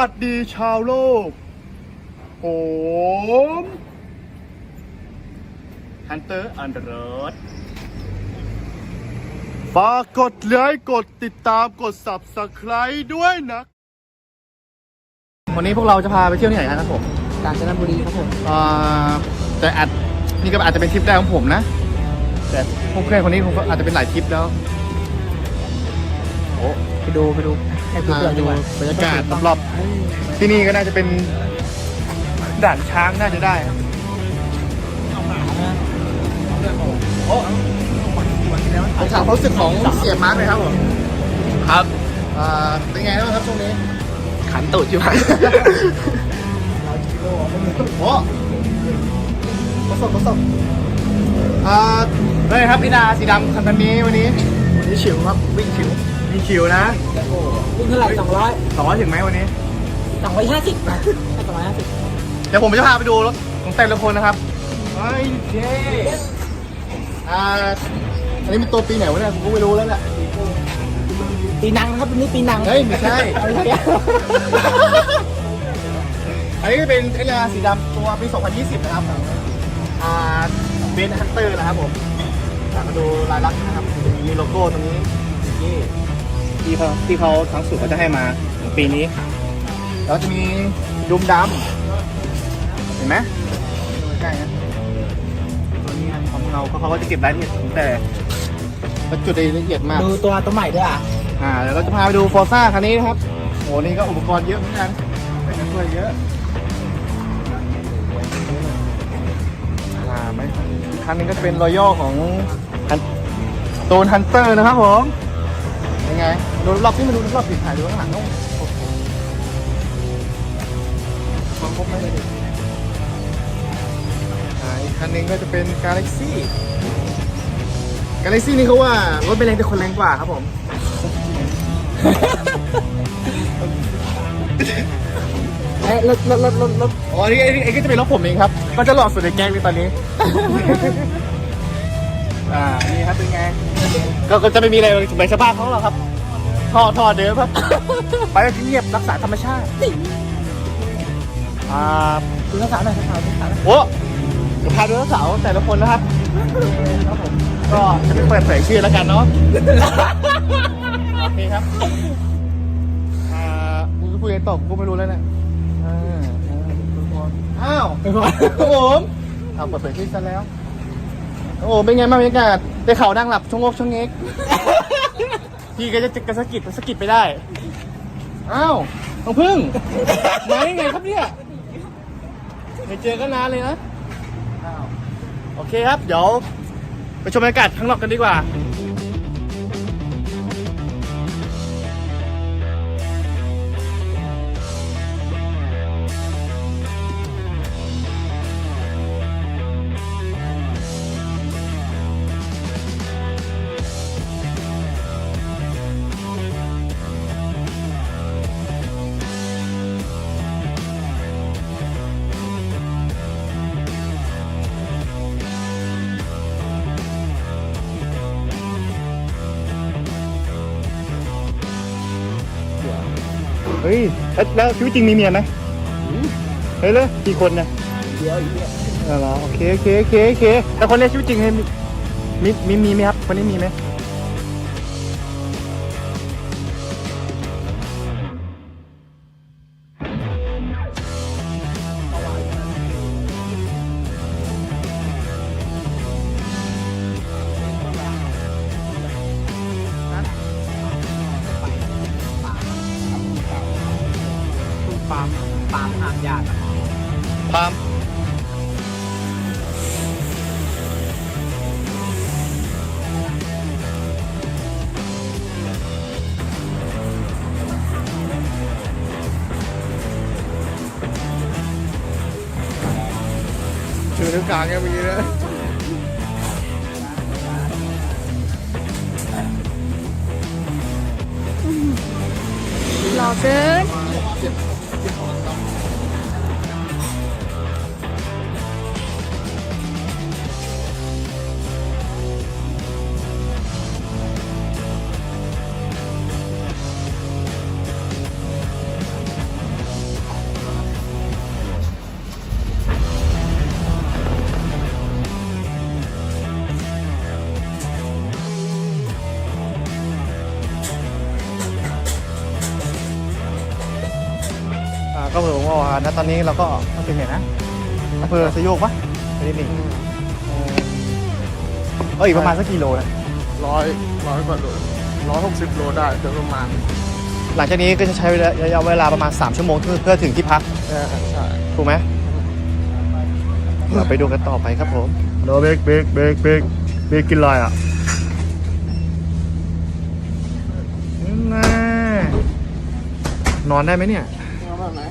สวัสดีชาวโลก ผมฮันเตอร์อันเดอร์ฝากกดไลค์กดติดตามกด Subscribe ด้วยนะ วันนี้พวกเราจะพาไปเที่ยวที่ไหนกันครับผมกาญจนบุรีครับผมอ่าแต่อาจนี่ก็อาจจะเป็นทริปแรกของผมนะ แต่พวกเพื่อนคนนี้คงอาจจะเป็นหลายทริปแล้ว โอ้ไปดูไปดู ให้ดูมาเพื่อนดูดีกว่าบรรยากาศรอบๆที่นี่ก็น่าจะเป็นด่านช้างน่าจะได้ครับโอ้ผมถามความรู้สึกของเสียมาร์กเลยครับผมครับอ่าเป็นไงบ้างครับช่วงนี้ ขันตูดอยู่โอ้ประสบประสบอ่าเลยครับพี่ดาสีดำคันตันนี้วันนี้วันนี้ฉิวครับวิ่งฉิวมีคิวนะ วิ่งเท่าไหร่สองร้อยสองร้อยถึงไหมวันนี้สองร้อยห้าสิบนะให้สองร้อยห้าสิบเดี๋ยวผมจะพาไปดูรถของแต่ละคนนะครับเฮ้ยเจ๊อ่าอันนี้เป็นตัวปีไหนวะเนี่ยผมก็ไม่รู้แล้วแหละปีนังนะครับวันนี้ปีนังเฮ้ยไม่ใช่ไม่ใช่อันนี้เป็นเอลาสีดำตัวปี 2020 นะครับอ่าเบนฮันเตอร์นะครับผมอะมาดูลายลักษณ์นะครับจะมีโลโก้ตรงนี้นี่ ที่เขาที่เขาทั้งสุดเขาจะให้มาของปีนี้ แล้วจะมีดุมดำเห็นไหมดูใกล้ๆนะตัวนี้ของเราเขาเขาก็จะเก็บรายละเอียดตั้งแต่จุดละเอียดมาก ดูตัวตัวใหม่ด้วยอะอ่าเดี๋ยวเราจะพาไปดูฟอร์ซ่าคันนี้นะครับโอ้นี่ก็อุปกรณ์เยอะเหมือนกันไปกันด้วยเยอะอ่าไม่อีกคันหนึงก็จะเป็นรอยัลของโตนฮันเตอร์นะครับผม ยังไงดูรอบที่มาดูรอบผิดถ่ายดูข้างหลังต้องโอ้โหความครบไม่เลยดิอ่าอีกคันหนึงก็จะเป็น Galaxy Galaxy นี่เขาว่ารถเป็นแรงแต่คนแรงกว่าครับผมเอ้ยรถรถรถรถรถอ๋อนี่ไอ้นี่ไอ้ก็จะเป็นรถผมเองครับก็จะหล่อสุดในแก๊งเลยตอนนี้ อ่า นี่ครับเป็นไง ก็ก็จะไม่มีอะไรเหมือนสภาพเขาหรอกครับ ท่อท่อเดิมครับไปก็เงียบรักษาธรรมชาติอ่าดูภาษาหน่อยภาษาภาษาหน่อยโอ้เดี๋ยวพาดูสาวแต่ละคนนะครับครับผมก็จะไม่เปิดเผยชื่อแล้วกันเนาะโอเคครับอ่ากูจะคุยกันต่อกูไม่รู้แล้วเนี่ยอ่าอ้าวไปก่อนครับผมเอาเปิดเผยชื่อซะแล้ว โอ้โหเป็นไงบ้างบรรยากาศได้ข่าวนั่งหลับชงงกชงเงก พี่ก็จะกระสะกิดกระสะกิดไปได้ อ้าวน้องพึ่ง มาได้ไงครับเนี่ยไม่เจอกันนานเลยนะ โอเคครับ เดี๋ยว ไปชมบรรยากาศข้างนอกกันดีกว่า แล้วแล้วชีวิตจริงมีเมียไหมเฮ้ยเลยกี่คนนะเดี๋ยวอีกเนี่ยอ๋อเหรอโอเคโอเคโอเคโอเคแต่คนในชีวิตจริงเนี่ยมีมีมีไหมครับคนนี้มีไหม ยากอะปาล์มชื่อทุกกลางแกมีนะหล่อเกินาลนะตอนนี้เราก็ต้มาถึงไหนนะอำเภอสยโยกปะไม่ได้หนีเอ้ยประมาณสักกี่โลนะร้อยร้อยกว่าโลร้อยหกสิบโลได้โดยประมาณ หลังจากนี้ก็จะใช้ระยะเวลาประมาณ 3 ชั่วโมงเพื่อเพื่อถึงที่พักใช่ใช่ถูกไหมเราไปดูกันต่อไปครับผมเราเบรกเบรกเบรกเบรกเบรกกินอะไรอะนอนได้ไหมเนี่ยนอนแบบไหน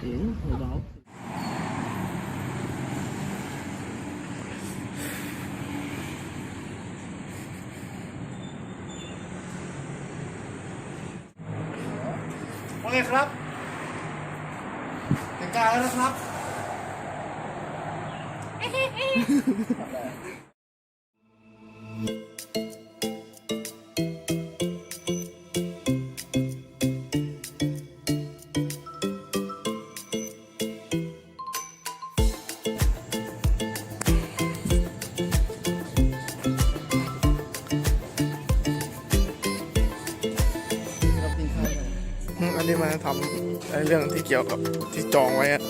tiếng hồi đó Ok, ครับ เรื่องที่เกี่ยวกับที่จองไว้อะ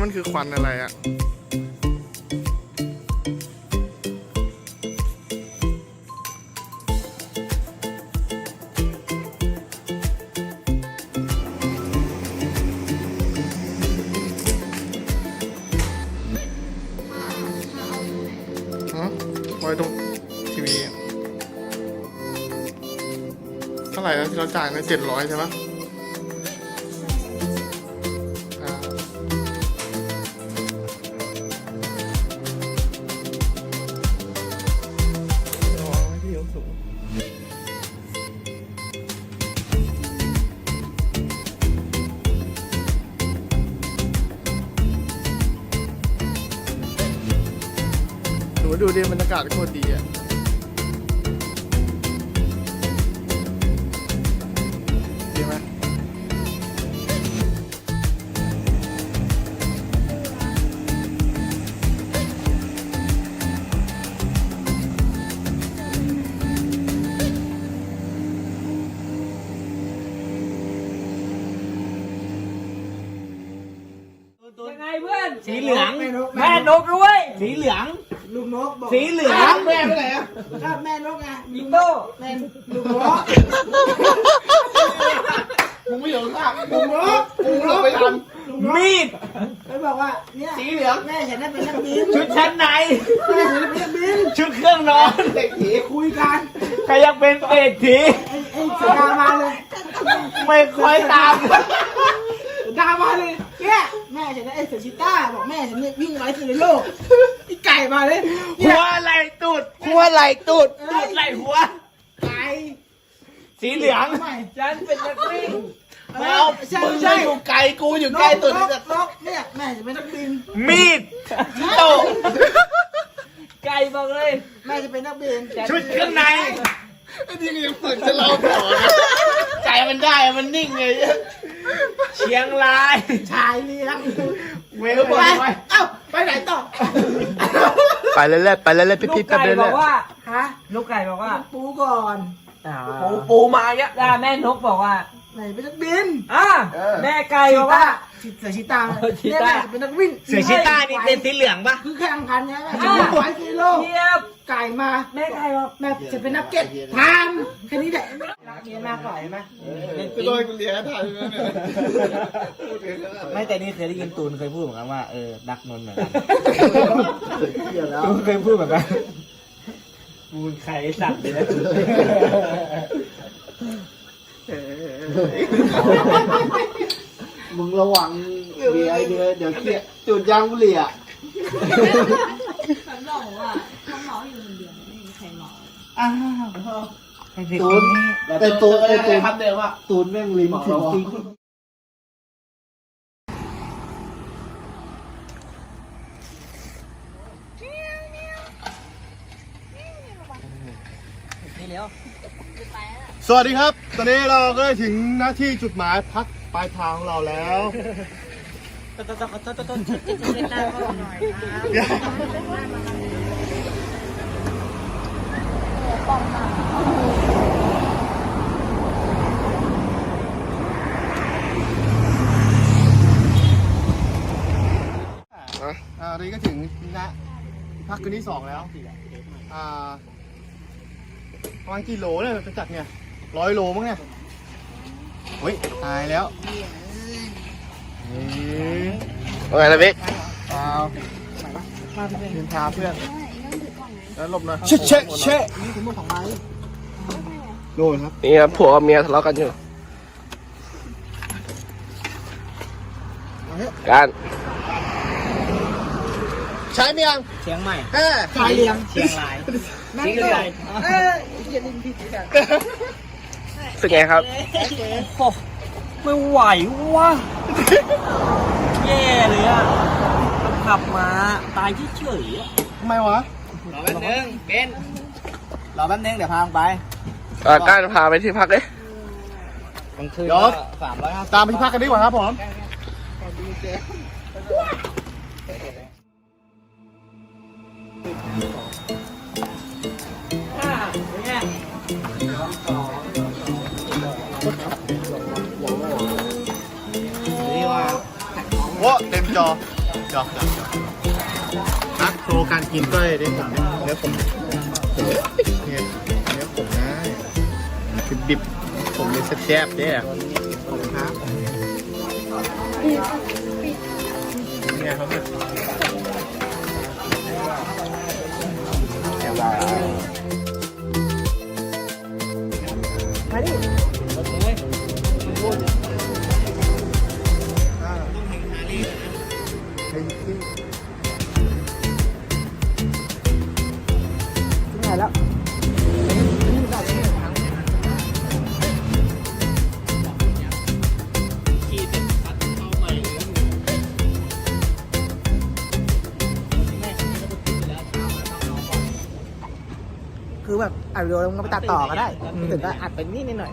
มันคือควันอะไรอะไว้ตรงทีวีเท่าไหร่แล้วที่เราจ่ายนะเจ็ดร้อยใช่ไหม ดิบรรยากาศโคตรดีอะดีไหมยังไงเพื่อน สีเหลือง แม่นกด้วย สีเหลือง นกบอกสีเหลืองแม่ไปไหนอะชอบแม่นกไงมีโต้เป็นลูกนกมึงไม่เหลืองข้างลูกนกลูกนกไปทำมีดไปบอกว่าเนี่ยสีเหลืองแม่เห็นได้เป็นนักบินชุดชั้นในแม่เห็นเป็นนักบินชุดเครื่องนอนเด็กผีคุยกันใครอยากเป็นเด็กผีไอ้ไอ้สกามาเลยไม่ค่อยตามดามาเลยเนี่ยแม่เห็นไอ้เสือชิต้าบอกแม่เห็นได้วิ่งไวที่สุดในโลก ก่มาเลยหัวไหลตูดหัวไหลตูดตูดไหลหัว ไก่สีเหลืองฉันเป็นนักวิ่งเอาใช่ใช่อยู่ไก่กูอยู่ใกล้ตูดนกนกเนี่ยแม่จะเป็นนักบิน มีดโตไก่บอกเลยแม่จะเป็นนักบินชุดเครื่องในไอ้นี่ยังฝึกจะเล่าต่อใจมันได้มันนิ่งเลยเชียงราย ชายเลี้ยงเวลไปเอ้าไปไหนต่อ ไปแล้วแหละไปแล้วแหละพี่พี่ลูกไปไก่เรื่บอกว่าฮะลูกไก่บอกว่าปูก่อนปูปูมาเนี้ย แล้แม่นกบอกว่า ไหนเป็นนักบินอะแม่ไก่บอกว่า เสือชิตาเออาเนี่ยแหละเป็นนักวิ่งเสือชิต้านี่เป็นสีเหลืองปะคือแข่งขันไงแม่จะไปกิโลเทียบไก่มาแม่ไก่บอกแม่จะเป็นนักเก็ตทานแค่นี้แหละรักเมียมากกว่าใช่ไหมจะโอยกูเลี้ยงทันไหมไม่แต่นี่เคยได้ยินตูนเคยพูดเหมือนกันว่าเออดักนนท์เหมือนกันตูนเคยพูดเหมือนกันกูนใครสัตว์เลยนะ มึงระวังเบียร์เดี๋ยวเดี๋ยวเครียดจุดยางบุหรี่อะฉันบอกว่าเขาเมาอยู่คนเดียวไม่มีใครเมาอ้าวตูนแต่ตูนแต่ตูนเดิมว่าตูนแม่งลิ้นถึงจริง สวัสดีครับ ตอนนี้เราก็ได้ถึงหน้าที่จุดหมายพักปลายทางของเราแล้วอ่าตอนนี้ก็ถึงนะพักคืนที่สองแล้ว อ่าประมาณกี่โลเนี่ยไปจัดเนี่ย ร้อยโลมั้งเนี่ยเฮ้ยตายแล้วเฮ้ยว่าไงนะบิ๊กเปล่ายืนทาเพื่อนแล้วหลบหน่อยเช็ดเช็ดเช็ดนี่ถึงมือสองไม้โดนครับนี่ครับผัวกับเมียทะเลาะกันอยู่การใช้เมียงเชียงใหม่แฮ่สายเลี้ยงเชียงรายเชียงรายเอ้ยอย่าลินผิดกัน สึกไงครับ โอ้ไม่ไหววะแย่เลยอะขับมาตายเฉยๆอะทำไมวะรอแป๊บนึงเบนรอแป๊บนึงเดี๋ยวพาไปอ่าการพาไปที่พักเลยกลางคืนเดี๋ยวสามร้อยห้าสิบตามไปที่พักกันดีกว่าครับผม จอจอจอจอนักโชว์การกินด้วยดิผมเนื้อผมเนี่ยเนื้อผมนะคือดิบผมเลยแซ่บๆเนี่ยขอบคุณครับเนี่ยเขาเนี่ย อัดวิดีโอแล้วมึงก็ไปตัดต่อก็ได้ถึงก็อัดไปนิดนิดหน่อย